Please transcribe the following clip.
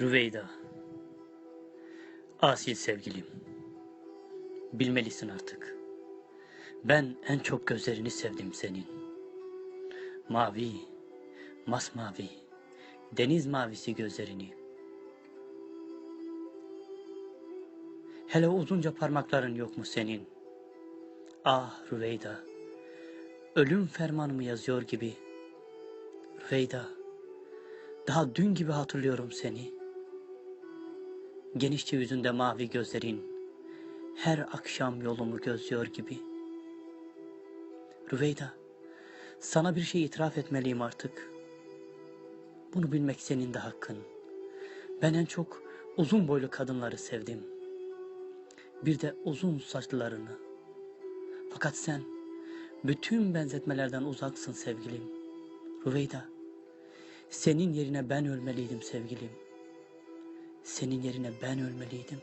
Rüveyda. Asil sevgilim. Bilmelisin artık. Ben en çok gözlerini sevdim senin. Mavi, masmavi, deniz mavisi gözlerini. Hele uzunca parmakların yok mu senin? Ah Rüveyda, ölüm fermanımı yazıyor gibi. Rüveyda, daha dün gibi hatırlıyorum seni. Genişçe yüzünde mavi gözlerin, her akşam yolumu gözlüyor gibi. Rüveyda, sana bir şey itiraf etmeliyim artık. Bunu bilmek senin de hakkın. Ben en çok uzun boylu kadınları sevdim. Bir de uzun saçlılarını. Fakat sen bütün benzetmelerden uzaksın sevgilim. Rüveyda, senin yerine ben ölmeliydim sevgilim. Senin yerine ben ölmeliydim.